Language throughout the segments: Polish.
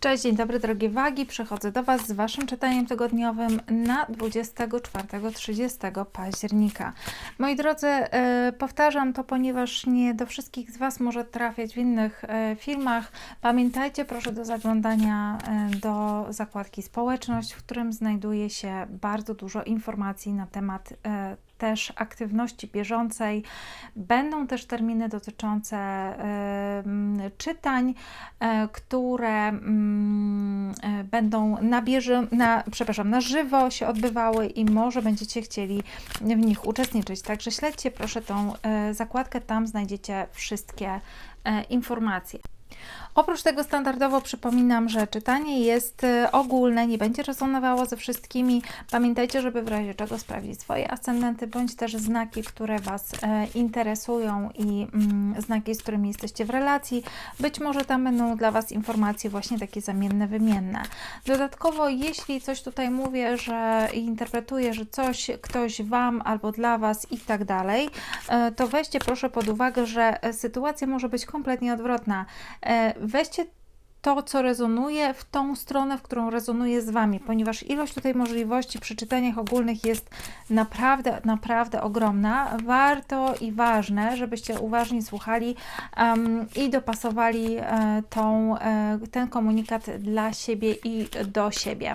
Cześć, dzień dobry drogie wagi. Przechodzę do Was z Waszym czytaniem tygodniowym na 24-30 października. Moi drodzy, e, powtarzam to, ponieważ nie do wszystkich z Was może trafiać w innych e, filmach. Pamiętajcie proszę do zaglądania e, do zakładki społeczność, w którym znajduje się bardzo dużo informacji na temat też aktywności bieżącej. Będą też terminy dotyczące czytań, y, które y, będą na, bieżo, na, przepraszam, na żywo się odbywały i może będziecie chcieli w nich uczestniczyć. Także śledźcie proszę tą e, zakładkę, tam znajdziecie wszystkie informacje. Oprócz tego standardowo przypominam, że czytanie jest e, ogólne, nie będzie rezonowało ze wszystkimi. Pamiętajcie, żeby w razie czego sprawdzić swoje ascendenty, bądź też znaki, które Was e, interesują i mm, znaki, z którymi jesteście w relacji. Być może tam będą dla Was informacje właśnie takie zamienne, wymienne. Dodatkowo, jeśli coś tutaj mówię, że interpretuję, że coś ktoś Wam albo dla Was i tak dalej, e, to weźcie proszę pod uwagę, że sytuacja może być kompletnie odwrotna weźcie to, co rezonuje w tą stronę, w którą rezonuje z Wami, ponieważ ilość tutaj możliwości przy czytaniach ogólnych jest naprawdę, naprawdę ogromna. Warto i ważne, żebyście uważnie słuchali um, i dopasowali e, tą, e, ten komunikat dla siebie i do siebie.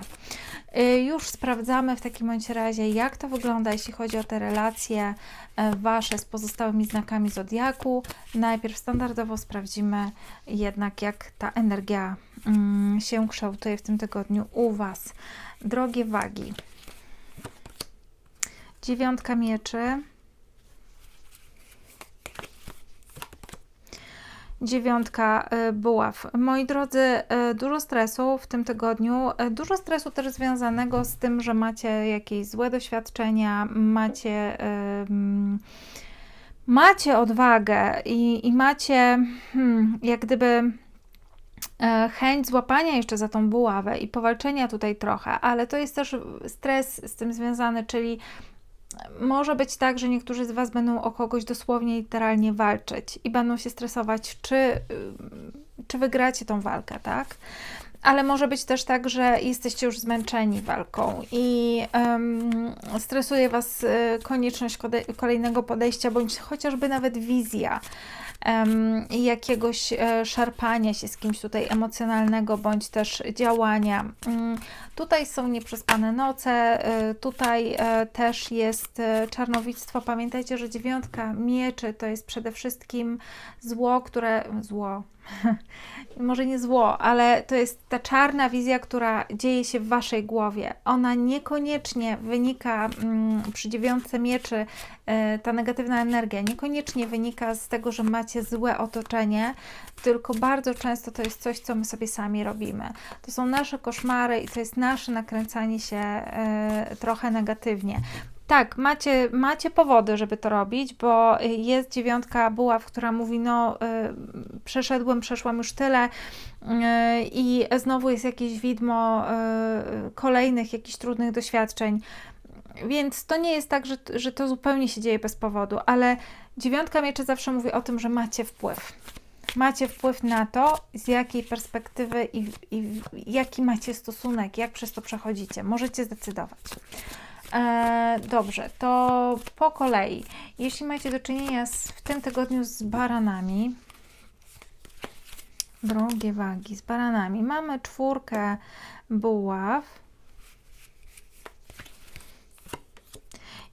Y, już sprawdzamy w takim bądź razie, jak to wygląda, jeśli chodzi o te relacje e, Wasze z pozostałymi znakami Zodiaku. Najpierw standardowo sprawdzimy jednak, jak ta energia mm, się kształtuje w tym tygodniu u Was. Drogie wagi. Dziewiątka mieczy. Dziewiątka y, buław. Moi drodzy, y, dużo stresu w tym tygodniu, y, dużo stresu też związanego z tym, że macie jakieś złe doświadczenia, macie, macie odwagę i, i macie hmm, jak gdyby chęć złapania jeszcze za tą buławę i powalczenia tutaj trochę, ale to jest też stres z tym związany, czyli może być tak, że niektórzy z Was będą o kogoś dosłownie literalnie walczyć i będą się stresować, czy, y, czy wygracie tą walkę, tak? Ale może być też tak, że jesteście już zmęczeni walką i um, stresuje Was y, konieczność kolejnego podejścia, bądź chociażby nawet wizja jakiegoś e, szarpania się z kimś tutaj emocjonalnego, bądź też działania. Um, tutaj są nieprzespane noce, e, tutaj e, też jest czarnowictwo. Pamiętajcie, że dziewiątka mieczy to jest przede wszystkim zło, które. zło. może nie zło, ale to jest ta czarna wizja, która dzieje się w waszej głowie. Ona niekoniecznie wynika mm, przy dziewiątce mieczy, e, ta negatywna energia, niekoniecznie wynika z tego, że macie złe otoczenie, tylko bardzo często to jest coś, co my sobie sami robimy. To są nasze koszmary i to jest nasze nakręcanie się e, trochę negatywnie. Tak, macie, macie powody, żeby to robić, bo jest dziewiątka buław, która mówi, no y, przeszedłem, przeszłam już tyle y, i znowu jest jakieś widmo y, kolejnych jakichś trudnych doświadczeń. Więc to nie jest tak, że, że to zupełnie się dzieje bez powodu, ale dziewiątka mieczy zawsze mówi o tym, że macie wpływ. Macie wpływ na to, z jakiej perspektywy i, i jaki macie stosunek, jak przez to przechodzicie. Możecie zdecydować. E, dobrze, to po kolei. Jeśli macie do czynienia z, w tym tygodniu z baranami, drogie wagi, z baranami, mamy czwórkę buław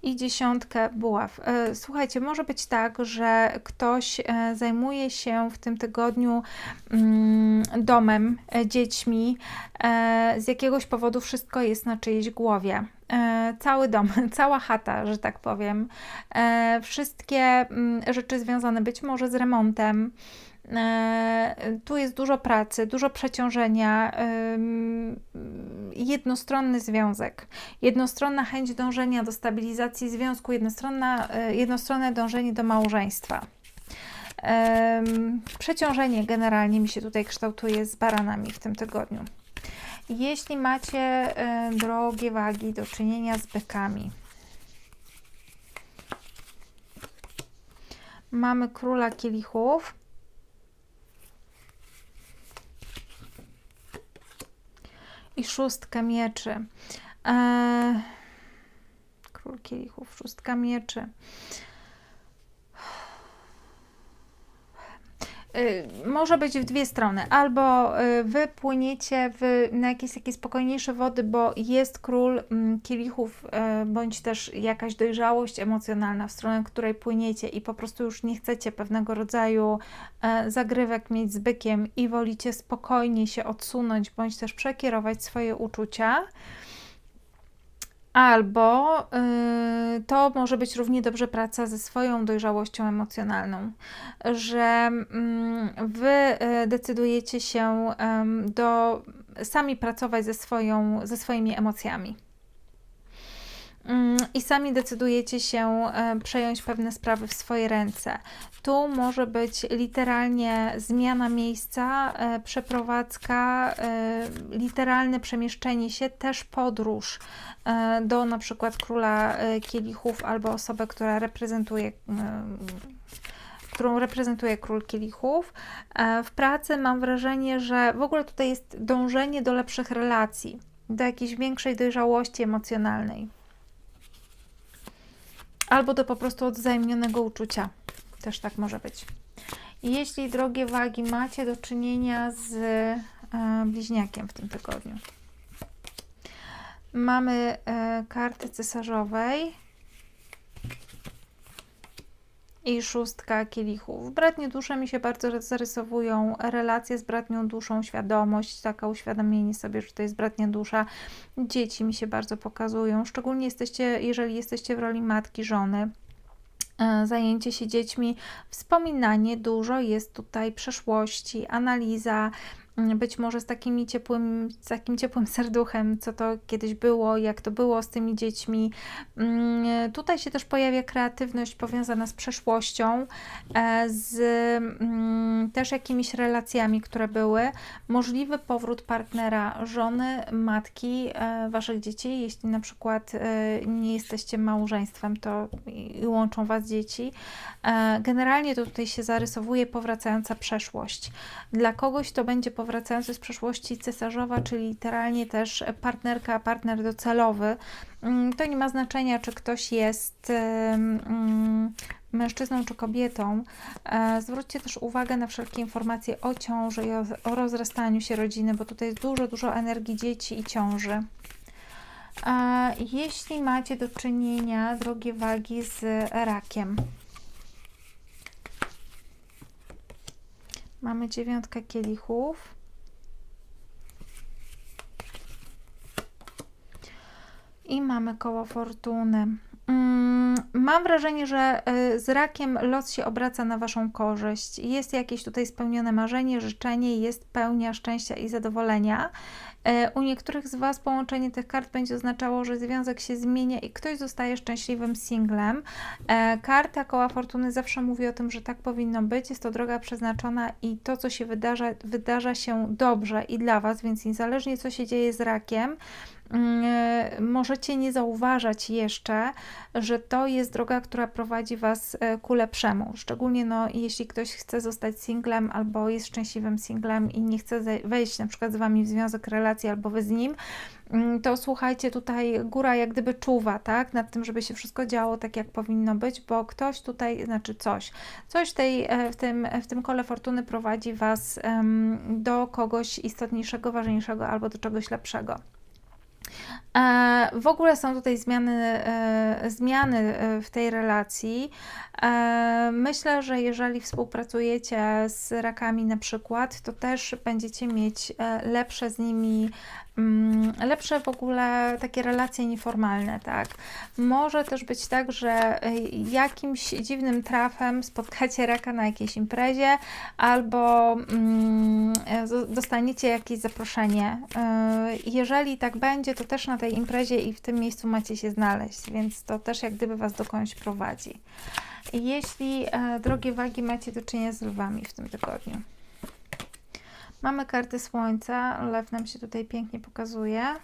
i dziesiątkę buław. E, słuchajcie, może być tak, że ktoś e, zajmuje się w tym tygodniu mm, domem, e, dziećmi. Z jakiegoś powodu wszystko jest na czyjejś głowie. Cały dom, cała chata, że tak powiem. Wszystkie mm, rzeczy związane być może z remontem tu jest dużo pracy, dużo przeciążenia, jednostronny związek, jednostronna chęć dążenia do stabilizacji związku, jednostronna, e, jednostronne dążenie do małżeństwa. Przeciążenie generalnie mi się tutaj kształtuje z baranami w tym tygodniu. Jeśli macie, e, drogie wagi, do czynienia z bykami, mamy króla kielichów i szóstkę mieczy. Eee, król kielichów, szóstka mieczy. Y, może być w dwie strony. Albo y, wy płyniecie w, na jakieś takie spokojniejsze wody, bo jest król mm, kielichów, y, bądź też jakaś dojrzałość emocjonalna, w stronę której płyniecie i po prostu już nie chcecie pewnego rodzaju zagrywek mieć z bykiem i wolicie spokojnie się odsunąć, bądź też przekierować swoje uczucia. Albo y, to może być równie dobrze praca ze swoją dojrzałością emocjonalną, że y, wy y, decydujecie się do sami pracować ze, swoją, ze swoimi emocjami. Mm, I sami decydujecie się przejąć pewne sprawy w swoje ręce. Tu może być literalnie zmiana miejsca, e, przeprowadzka, e, literalne przemieszczenie się, też podróż e, do na przykład króla kielichów albo osobę, która reprezentuje którą reprezentuje król kielichów. W pracy mam wrażenie, że w ogóle tutaj jest dążenie do lepszych relacji, do jakiejś większej dojrzałości emocjonalnej. Albo do po prostu odwzajemnionego uczucia. Też tak może być. Jeśli, drogie wagi, macie do czynienia z e, bliźniakiem w tym tygodniu, mamy e, karty cesarzowej i szóstka kielichów. Bratnie dusze mi się bardzo zarysowują, relacje z bratnią duszą, świadomość, taka uświadomienie sobie, że to jest bratnia dusza. Dzieci mi się bardzo pokazują, szczególnie jesteście, jeżeli jesteście w roli matki, żony E, zajęcie się dziećmi, wspominanie, dużo jest tutaj przeszłości, analiza, być może z, takimi ciepłym, z takim ciepłym serduchem, co to kiedyś było, jak to było z tymi dziećmi. Mm, tutaj się też pojawia kreatywność powiązana z przeszłością, e, z mm, też jakimiś relacjami, które były. Możliwy powrót partnera, żony, matki e, waszych dzieci, jeśli na przykład e, nie jesteście małżeństwem, to łączą was dzieci. Generalnie to tutaj się zarysowuje powracająca przeszłość. Dla kogoś to będzie powracający z przeszłości cesarzowa, czyli literalnie też partnerka, partner docelowy. Mm, to nie ma znaczenia, czy ktoś jest mm, mężczyzną czy kobietą. E, zwróćcie też uwagę na wszelkie informacje o ciąży i o rozrastaniu się rodziny, bo tutaj jest dużo, dużo energii dzieci i ciąży. E, jeśli macie do czynienia, drogie wagi, z rakiem, Mamy dziewiątkę kielichów. I mamy koło fortuny. Mm, mam wrażenie, że y, z rakiem los się obraca na Waszą korzyść. Jest jakieś tutaj spełnione marzenie, życzenie, jest pełnia szczęścia i zadowolenia. E, u niektórych z Was połączenie tych kart będzie oznaczało, że związek się zmienia i ktoś zostaje szczęśliwym singlem. E, karta koła fortuny zawsze mówi o tym, że tak powinno być. Jest to droga przeznaczona i to, co się wydarza, wydarza się dobrze i dla Was, więc niezależnie co się dzieje z rakiem, e, możecie nie zauważać jeszcze, że to jest droga, która prowadzi Was e, ku lepszemu. Szczególnie no, jeśli ktoś chce zostać singlem albo jest szczęśliwym singlem i nie chce wejść na przykład z Wami w związek relacji albo Wy z nim, mm, to słuchajcie, tutaj góra jak gdyby czuwa, tak, nad tym, żeby się wszystko działo tak, jak powinno być, bo ktoś tutaj, znaczy coś, coś tej, e, w, tym, w tym kole fortuny prowadzi Was do kogoś istotniejszego, ważniejszego albo do czegoś lepszego. E, w ogóle są tutaj zmiany, e, zmiany e, w tej relacji. Myślę, że jeżeli współpracujecie z rakami na przykład, to też będziecie mieć lepsze z nimi lepsze w ogóle takie relacje nieformalne, tak. Może też być tak, że y, jakimś dziwnym trafem spotkacie raka na jakiejś imprezie albo mm, dostaniecie jakieś zaproszenie. Y, jeżeli tak będzie, to też na tej imprezie i w tym miejscu macie się znaleźć, więc to też jak gdyby Was dokądś prowadzi. Jeśli, e, drogie wagi, macie do czynienia z lwami w tym tygodniu. Mamy karty słońca. Lew nam się tutaj pięknie pokazuje.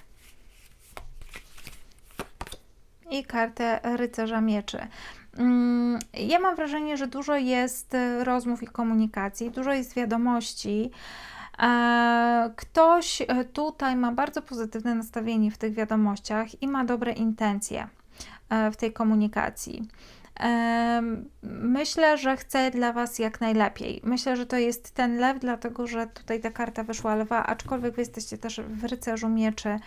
I kartę rycerza mieczy. Mm, ja mam wrażenie, że dużo jest rozmów i komunikacji, dużo jest wiadomości. E, ktoś e, tutaj ma bardzo pozytywne nastawienie w tych wiadomościach i ma dobre intencje e, w tej komunikacji. Myślę, że chcę dla Was jak najlepiej. Myślę, że to jest ten lew, dlatego że tutaj ta karta wyszła lwa, aczkolwiek Wy jesteście też w rycerzu mieczy.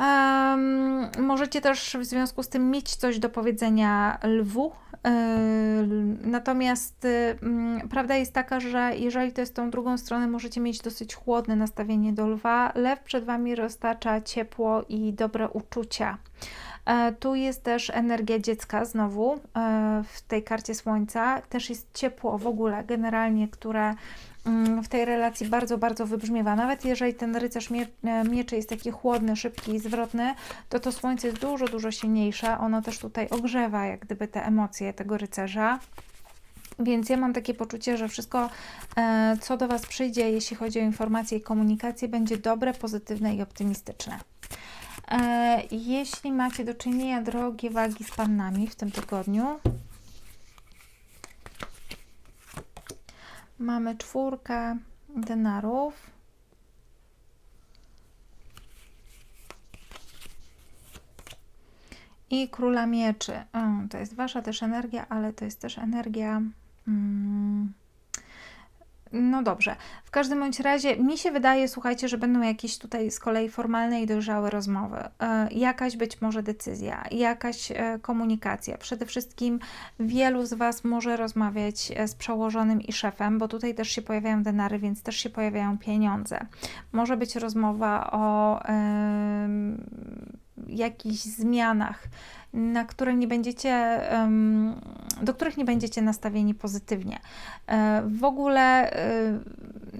Um, możecie też w związku z tym mieć coś do powiedzenia lwu. natomiast prawda jest taka, że jeżeli to jest tą drugą stronę, możecie mieć dosyć chłodne nastawienie do lwa. Lew przed Wami roztacza ciepło i dobre uczucia. E, tu jest też energia dziecka znowu e, w tej karcie słońca. Też jest ciepło w ogóle generalnie, które mm, w tej relacji bardzo, bardzo wybrzmiewa. Nawet jeżeli ten rycerz mie e, mieczy jest taki chłodny, szybki i zwrotny, to to słońce jest dużo, dużo silniejsze. Ono też tutaj ogrzewa jak gdyby te emocje tego rycerza. Więc ja mam takie poczucie, że wszystko, co do Was przyjdzie, jeśli chodzi o informacje i komunikację, będzie dobre, pozytywne i optymistyczne. E, jeśli macie do czynienia, drogie wagi, z pannami w tym tygodniu, mamy czwórkę denarów. I króla mieczy. To jest wasza też energia, ale to jest też energia. Mm, no dobrze. W każdym bądź razie mi się wydaje, słuchajcie, że będą jakieś tutaj z kolei formalne i dojrzałe rozmowy. E, jakaś być może decyzja, jakaś e, komunikacja. Przede wszystkim wielu z Was może rozmawiać e, z przełożonym i szefem, bo tutaj też się pojawiają denary, więc też się pojawiają pieniądze. Może być rozmowa o jakichś zmianach na które nie będziecie, do których nie będziecie nastawieni pozytywnie. E, w ogóle e,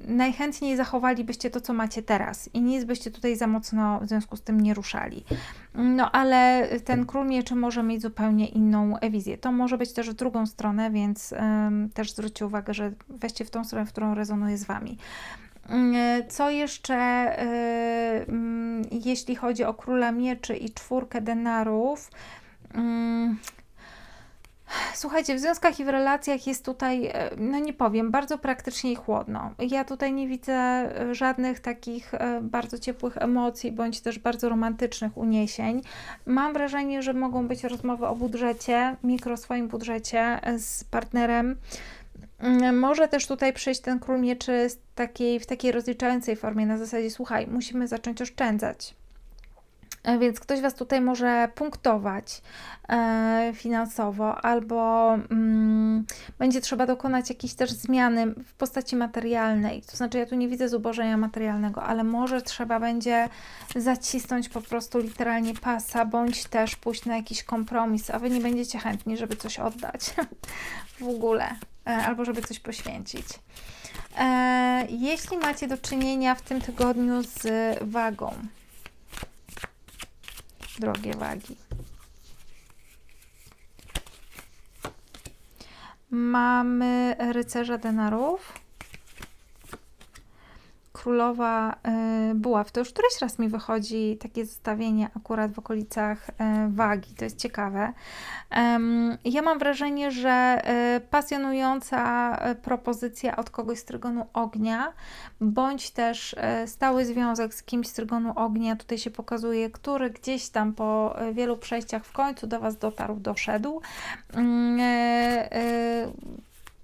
najchętniej zachowalibyście to, co macie teraz i nic byście tutaj za mocno w związku z tym nie ruszali. No ale ten król mieczy może mieć zupełnie inną wizję. To może być też w drugą stronę, więc też zwróćcie uwagę, że weźcie w tą stronę, w którą rezonuje z Wami. Mm, co jeszcze, mm, jeśli chodzi o króla mieczy i czwórkę denarów? Mm, słuchajcie, w związkach i w relacjach jest tutaj, e, no nie powiem, bardzo praktycznie i chłodno. Ja tutaj nie widzę e, żadnych takich e, bardzo ciepłych emocji, bądź też bardzo romantycznych uniesień. Mam wrażenie, że mogą być rozmowy o budżecie, mikro swoim budżecie z partnerem. Mm, może też tutaj przyjść ten król mieczy takiej, w takiej rozliczającej formie, na zasadzie, słuchaj, musimy zacząć oszczędzać E, więc ktoś Was tutaj może punktować e, finansowo, albo mm, będzie trzeba dokonać jakiejś też zmiany w postaci materialnej. To znaczy, ja tu nie widzę zubożenia materialnego, ale może trzeba będzie zacisnąć po prostu literalnie pasa, bądź też pójść na jakiś kompromis, a Wy nie będziecie chętni, żeby coś oddać w ogóle, albo żeby coś poświęcić. Jeśli macie do czynienia w tym tygodniu z wagą, drogie wagi. Mamy rycerza denarów królowa y, buław. To już któryś raz mi wychodzi takie zestawienie akurat w okolicach y, wagi. To jest ciekawe. Ja mam wrażenie, że y, pasjonująca propozycja od kogoś z trygonu ognia, bądź też stały związek z kimś z trygonu ognia, tutaj się pokazuje, który gdzieś tam po wielu przejściach w końcu do Was dotarł, doszedł mm,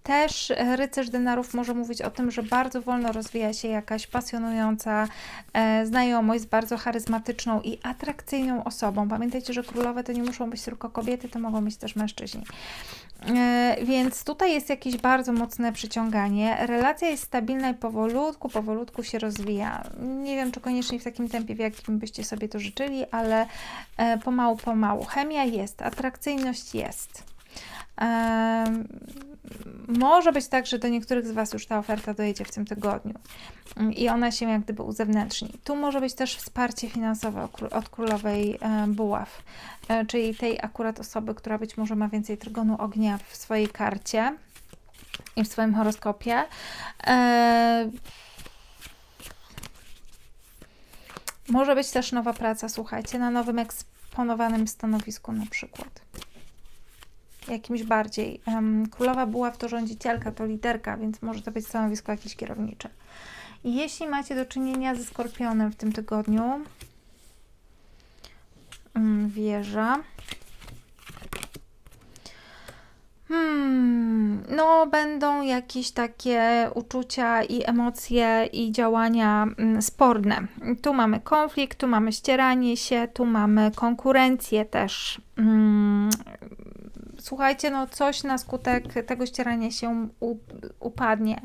też rycerz denarów może mówić o tym, że bardzo wolno rozwija się jakaś pasjonująca e, znajomość z bardzo charyzmatyczną i atrakcyjną osobą. Pamiętajcie, że królowe to nie muszą być tylko kobiety, to mogą być też mężczyźni. E, więc tutaj jest jakieś bardzo mocne przyciąganie. Relacja jest stabilna i powolutku, powolutku się rozwija. Nie wiem, czy koniecznie w takim tempie, w jakim byście sobie to życzyli, ale e, pomału, pomału. Chemia jest, atrakcyjność jest. Może być tak, że do niektórych z Was już ta oferta dojedzie w tym tygodniu i ona się jak gdyby uzewnętrzni. Tu może być też wsparcie finansowe od królowej buław, e, czyli tej akurat osoby, która być może ma więcej trygonu ognia w swojej karcie i w swoim horoskopie. E, może być też nowa praca, słuchajcie, na nowym eksponowanym stanowisku na przykład jakimś bardziej. Królowa była w to rządzicielka, to liderka, więc może to być stanowisko jakieś kierownicze. Jeśli macie do czynienia ze skorpionem w tym tygodniu, mm, wieża. Hmm, no, będą jakieś takie uczucia i emocje i działania mm, sporne. Tu mamy konflikt, tu mamy ścieranie się, tu mamy konkurencję też. Hmm, słuchajcie, no coś na skutek tego ścierania się upadnie.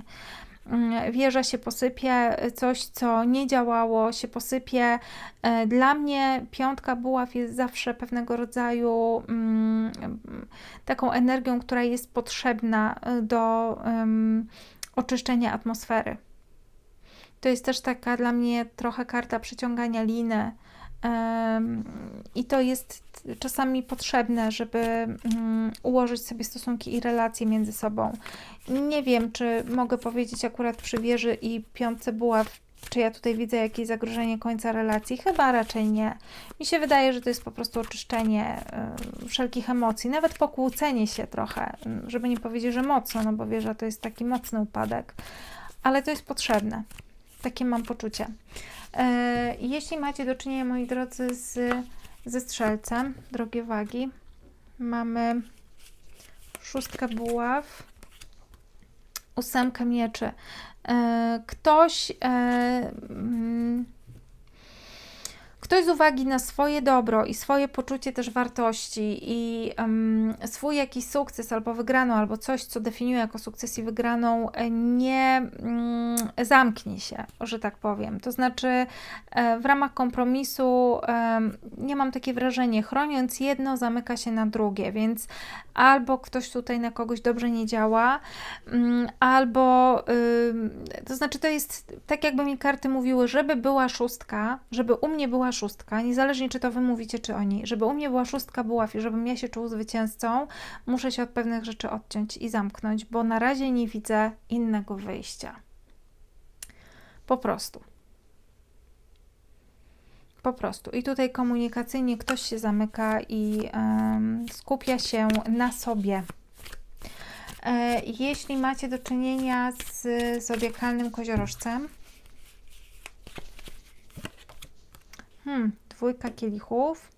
Mm, wieża się posypie, coś co nie działało się posypie. E, dla mnie piątka buław jest zawsze pewnego rodzaju um, taką energią, która jest potrzebna e, do oczyszczenia atmosfery. To jest też taka dla mnie trochę karta przyciągania liny. I to jest czasami potrzebne, żeby um, ułożyć sobie stosunki i relacje między sobą. Nie wiem, czy mogę powiedzieć akurat przy wieży i piątce buław, czy ja tutaj widzę jakieś zagrożenie końca relacji? Chyba raczej nie. Mi się wydaje, że to jest po prostu oczyszczenie wszelkich emocji, nawet pokłócenie się trochę, żeby nie powiedzieć, że mocno, no bo wieża to jest taki mocny upadek, ale to jest potrzebne. Takie mam poczucie. Y, jeśli macie do czynienia, moi drodzy, z, ze strzelcem, drogie wagi, mamy szóstkę buław, ósemkę mieczy. E, ktoś e, mm, ktoś z uwagi na swoje dobro i swoje poczucie też wartości i um, swój jakiś sukces albo wygraną, albo coś, co definiuje jako sukces i wygraną, e, nie um, zamknie się, że tak powiem. To znaczy, e, w ramach kompromisu um, nie mam takie wrażenie, chroniąc jedno, zamyka się na drugie, więc albo ktoś tutaj na kogoś dobrze nie działa, mm, albo to znaczy, to jest tak, jakby mi karty mówiły, żeby była szóstka, żeby u mnie była szóstka, niezależnie czy to wy mówicie, czy oni, żeby u mnie była szóstka buław i żebym ja się czuł zwycięzcą, muszę się od pewnych rzeczy odciąć i zamknąć, bo na razie nie widzę innego wyjścia. Po prostu. Po prostu. I tutaj komunikacyjnie ktoś się zamyka i um, skupia się na sobie. E, jeśli macie do czynienia z zodiakalnym koziorożcem, Hmm, dwójka kielichów.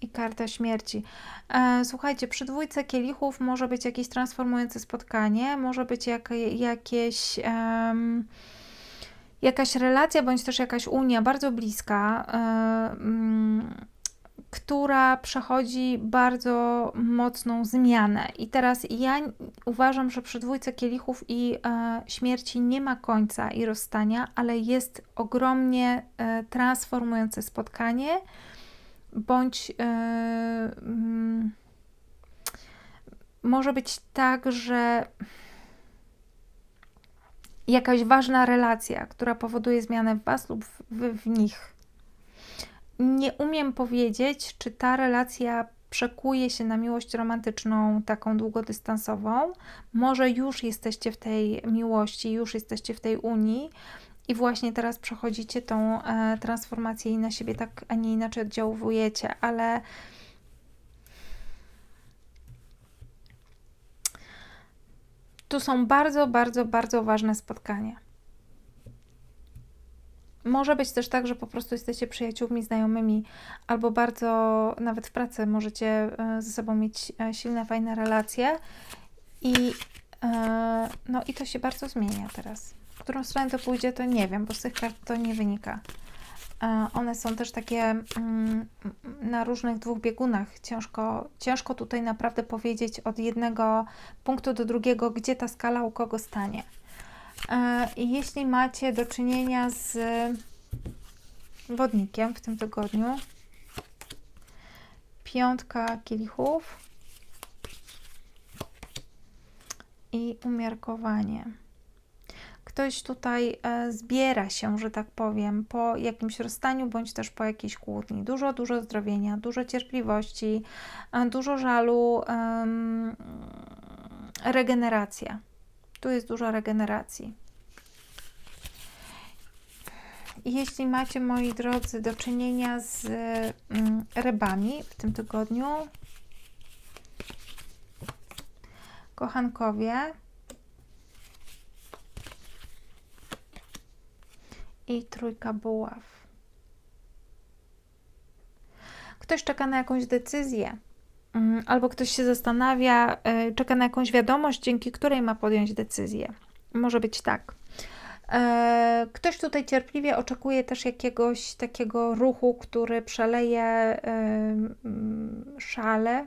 I karta śmierci. E, słuchajcie, przy dwójce kielichów może być jakieś transformujące spotkanie, może być jak, jakieś. Um, jakaś relacja, bądź też jakaś unia bardzo bliska. Um, która przechodzi bardzo mocną zmianę. I teraz ja uważam, że przy dwójce kielichów i e, śmierci nie ma końca i rozstania, ale jest ogromnie e, transformujące spotkanie, bądź e, mm, może być tak, że jakaś ważna relacja, która powoduje zmianę w Was lub w, w nich nie umiem powiedzieć, czy ta relacja przekuje się na miłość romantyczną, taką długodystansową. Może już jesteście w tej miłości, już jesteście w tej unii i właśnie teraz przechodzicie tą e, transformację i na siebie tak, a nie inaczej oddziałujecie, ale. Tu są bardzo, bardzo, bardzo ważne spotkania. Może być też tak, że po prostu jesteście przyjaciółmi, znajomymi, albo bardzo nawet w pracy możecie e, ze sobą mieć e, silne, fajne relacje. I, e, no, i to się bardzo zmienia teraz. W którą stronę to pójdzie, to nie wiem, bo z tych kart to nie wynika. One są też takie mm, na różnych dwóch biegunach. Ciężko, ciężko tutaj naprawdę powiedzieć od jednego punktu do drugiego, gdzie ta skala u kogo stanie. E, jeśli macie do czynienia z wodnikiem w tym tygodniu, piątka kielichów i umiarkowanie. Ktoś tutaj e, zbiera się, że tak powiem, po jakimś rozstaniu bądź też po jakiejś kłótni. Dużo, dużo zdrowienia, dużo cierpliwości, e, dużo żalu, regeneracja tu jest dużo regeneracji. Jeśli macie, moi drodzy, do czynienia z mm, rybami w tym tygodniu, kochankowie i trójka buław. Ktoś czeka na jakąś decyzję, mm, albo ktoś się zastanawia, y, czeka na jakąś wiadomość, dzięki której ma podjąć decyzję. Może być tak. E, ktoś tutaj cierpliwie oczekuje też jakiegoś takiego ruchu, który przeleje szale.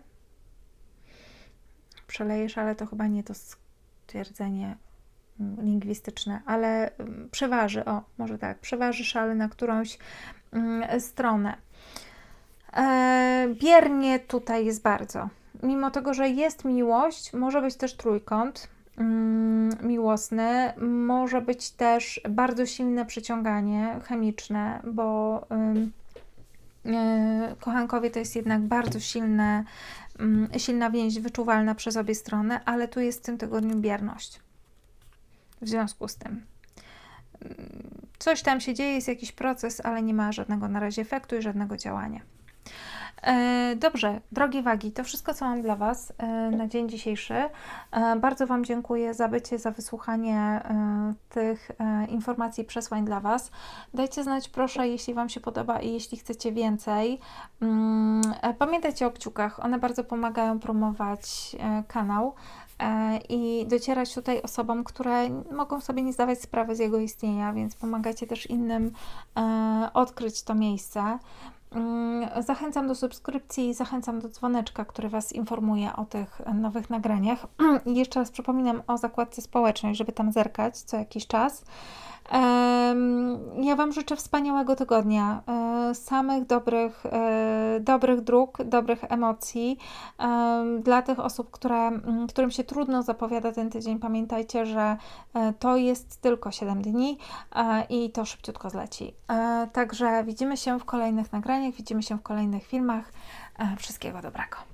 Przeleje szale to chyba nie to stwierdzenie mm, lingwistyczne, ale przeważy, o, może tak, przeważy szale na którąś mm, stronę. E, biernie tutaj jest bardzo. Mimo tego, że jest miłość, może być też trójkąt mm, miłosny, może być też bardzo silne przyciąganie chemiczne, bo e, kochankowie to jest jednak bardzo silne, mm, silna więź wyczuwalna przez obie strony, ale tu jest w tym tygodniu bierność. W związku z tym coś tam się dzieje, jest jakiś proces, ale nie ma żadnego na razie efektu i żadnego działania. E, dobrze, drogie wagi, to wszystko, co mam dla Was e, na dzień dzisiejszy. E, bardzo Wam dziękuję za bycie, za wysłuchanie tych informacji, przesłań dla Was. Dajcie znać, proszę, jeśli Wam się podoba i jeśli chcecie więcej. Mm, pamiętajcie o kciukach, one bardzo pomagają promować kanał i docierać tutaj osobom, które mogą sobie nie zdawać sprawy z jego istnienia, więc pomagacie też innym odkryć to miejsce. Mm, zachęcam do subskrypcji, zachęcam do dzwoneczka, który Was informuje o tych nowych nagraniach. I jeszcze raz przypominam o zakładce społecznej, żeby tam zerkać co jakiś czas. Ja Wam życzę wspaniałego tygodnia, e, samych dobrych, e, dobrych dróg, dobrych emocji. Dla tych osób, które, którym się trudno zapowiada ten tydzień, pamiętajcie, że e, to jest tylko 7 dni i to szybciutko zleci. Także widzimy się w kolejnych nagraniach, widzimy się w kolejnych filmach. Wszystkiego dobrego.